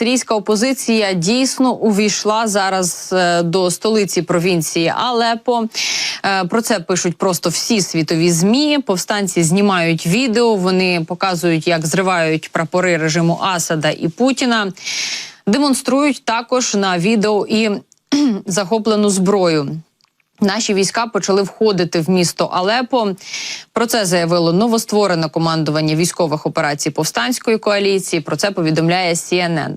сирійська опозиція дійсно увійшла зараз е, до столиці провінції Алепо. Е, Про це пишуть просто всі світові змі. Повстанці знімають відео. Вони показують, як зривають прапори режиму Асада і Путіна. Демонструють також на відео і захоплену зброю. Наші війська почали входити в місто Алепо. Про це заявило новостворене командування військових операцій повстанської коаліції. Про це повідомляє CNN.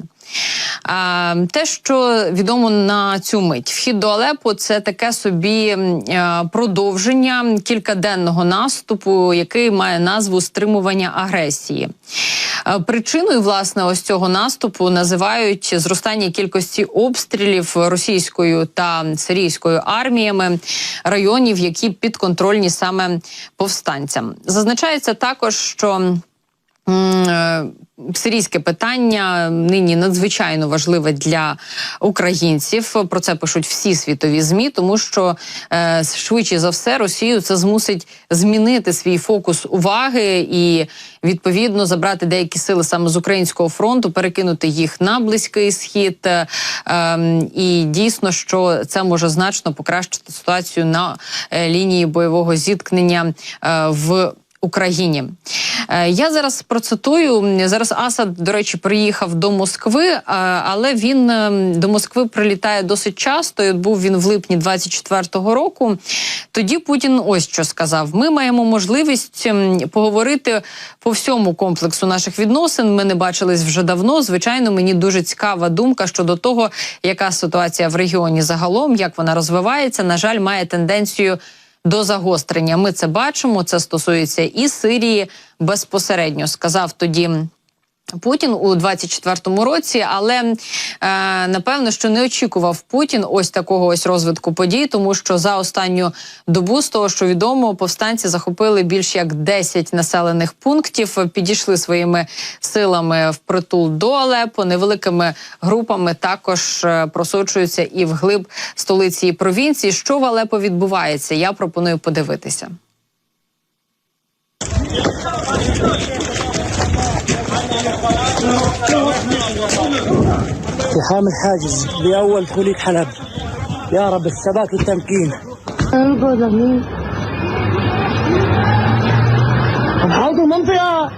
Те, що відомо на цю мить, вхід до Алепо це таке собі е, продовження кількаденного наступу, який має назву стримування агресії. Е, Причиною власне ось цього наступу називають зростання кількості обстрілів російською та сирійською арміями районів, які підконтрольні саме повстанцям. Зазначається також, що Сирійське питання нині надзвичайно важливе для українців. Про це пишуть всі світові змі, тому що е, швидше за все Росію це змусить змінити свій фокус уваги і відповідно забрати деякі сили саме з українського фронту, перекинути їх на близький схід. Е, ем, і дійсно, що це може значно покращити ситуацію на е, лінії бойового зіткнення е, в. Україні Е, я зараз процитую зараз. Асад, до речі, приїхав до Москви, е, але він е, до Москви прилітає досить часто. Був він в липні 24-го року. Тоді Путін ось що сказав: ми маємо можливість поговорити по всьому комплексу наших відносин. Ми не бачились вже давно. Звичайно, мені дуже цікава думка щодо того, яка ситуація в регіоні загалом, як вона розвивається. На жаль, має тенденцію до загострення. Ми це бачимо. Це стосується і Сирії безпосередньо. Сказав тоді. Путін у 24-му році, але е, напевно, що не очікував Путін ось такого ось розвитку подій, тому що за останню добу, з того, що відомо, повстанці захопили більш як 10 населених пунктів, підійшли своїми силами в притул до Алепо, невеликими групами також е, просочуються і вглиб столиці і провінції. Що в Алепо відбувається? Я пропоную подивитися. اقتحام الحاجز بأول دخولية حلب. يا رب الثبات والتمكين المنطقة.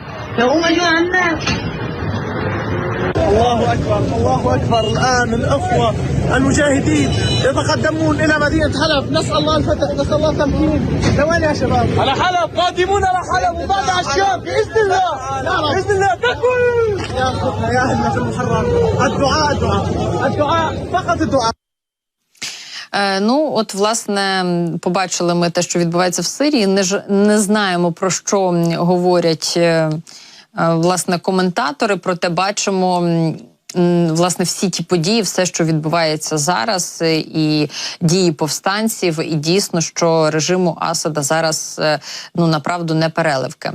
الله أكبر الله أكبر. الآن الأخوة المجاهدين. يتقدمون إلى مدينة حلب نسأل الله الفتح نسأل الله التمكين لوين يا شباب؟ على حلب قادمون على حلب وبعد الشام بإذن الله بإذن الله تكون يا أخوتنا يا أهلنا في المحرر الدعاء الدعاء الدعاء فقط الدعاء Е, ну, от, власне, м, побачили ми те, що відбувається в Сирії. Не ж не знаємо про що м, говорять е, е, власне коментатори. Проте бачимо. Власне, всі ті події, все, що відбувається зараз, е, і дії повстанців, і дійсно, що режиму Асада зараз е, ну направду не переливки.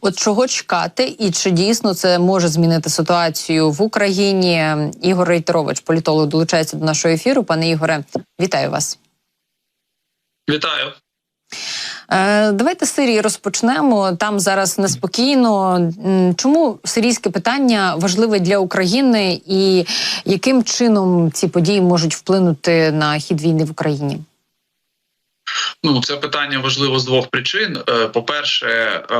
От чого чекати, і чи дійсно це може змінити ситуацію в Україні? Ігор Рейтерович, політолог, долучається до нашого ефіру. Пане Ігоре, вітаю вас. Вітаю. Е, давайте з Сирії розпочнемо. Там зараз неспокійно. Чому сирійське питання важливе для України, і яким чином ці події можуть вплинути на хід війни в Україні? Ну це питання важливо з двох причин. Е, По-перше, е,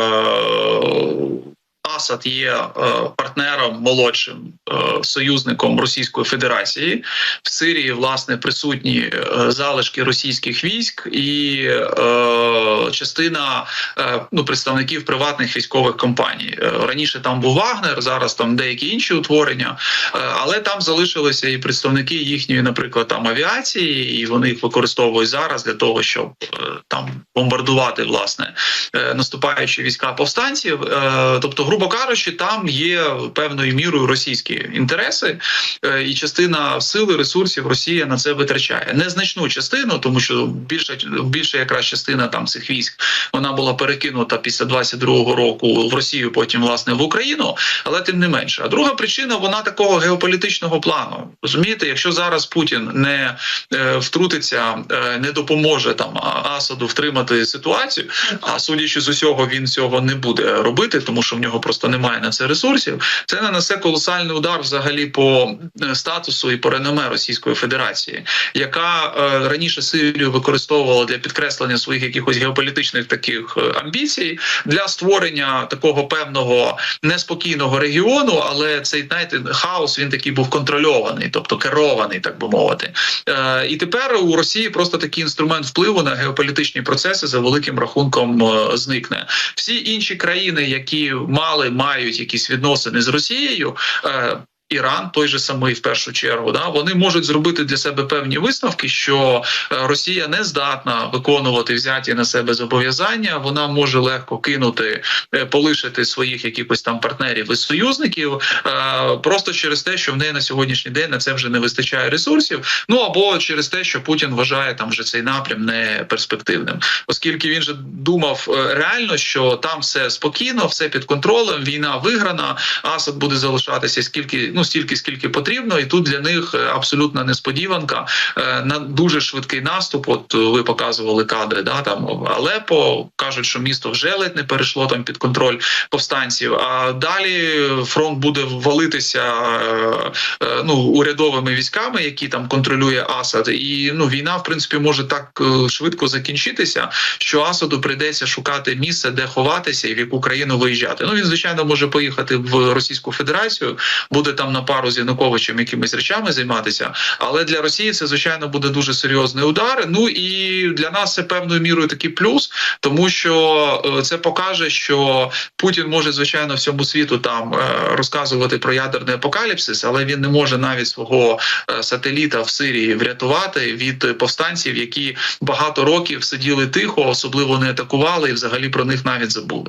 Асад є е, партнером молодшим е, союзником Російської Федерації в Сирії. Власне присутні е, залишки російських військ і частина ну представників приватних військових компаній. Раніше там був Вагнер, зараз там деякі інші утворення, але там залишилися і представники їхньої, наприклад, там авіації, і вони їх використовують зараз для того, щоб там бомбардувати власне наступаючі війська повстанців. Тобто, грубо кажучи, там є певною мірою російські інтереси, е, і частина сил і ресурсів Росія на це витрачає незначну частину, тому що більша більша якраз частина там цих військ вона була перекинута після 22-го року в Росію, потім власне в Україну, але тим не менше. А друга причина вона такого геополітичного плану. Розумієте, якщо зараз Путін не е, втрутиться, е, не допоможе там Асаду втримати ситуацію, а судячи з усього, він цього не буде робити, тому що в нього просто немає на це ресурсів. Це нанесе колосальний удар взагалі по е, статусу і по реноме Російської Федерації, яка е, раніше Сирію використовувала для підкреслення своїх якихось геополітичних таких е, амбіцій для створення такого певного неспокійного регіону, але цей знаєте, хаос він такий був контрольований, тобто керований, так би мовити. І тепер у Росії просто такий інструмент впливу на геополітичні процеси за великим рахунком зникне. Всі інші країни, які мали мають якісь відносини з Росією. Іран, той же самий в першу чергу, да вони можуть зробити для себе певні висновки, що е, Росія не здатна виконувати взяті на себе зобов'язання. Вона може легко кинути, е, полишити своїх якихось там партнерів і союзників, е, просто через те, що в неї на сьогоднішній день на це вже не вистачає ресурсів. Ну або через те, що Путін вважає там вже цей напрям не перспективним, оскільки він же думав реально, що там все спокійно, все під контролем. Війна виграна. Асад буде залишатися скільки ну стільки, скільки потрібно, і тут для них е, абсолютна несподіванка е, на дуже швидкий наступ. От е, ви показували кадри, да там Алепо кажуть, що місто вже ледь не перейшло там під контроль повстанців. А далі фронт буде валитися ну урядовими військами, які там контролює Асад, і ну війна, в принципі, може так швидко закінчитися, що Асаду прийдеться шукати місце, де ховатися і в яку країну виїжджати. Ну він звичайно може поїхати в Російську Федерацію, буде там на пару з Януковичем якимись речами займатися. Але для Росії це звичайно буде дуже серйозний удар. Ну і для нас це певною мірою такий плюс, тому що е, це покаже, що Путін може звичайно всьому світу там е, розказувати про ядерний апокаліпсис, але він не може навіть свого е, сателіта в Сирії врятувати від повстанців, які багато років сиділи тихо, особливо не атакували і взагалі про них навіть забули.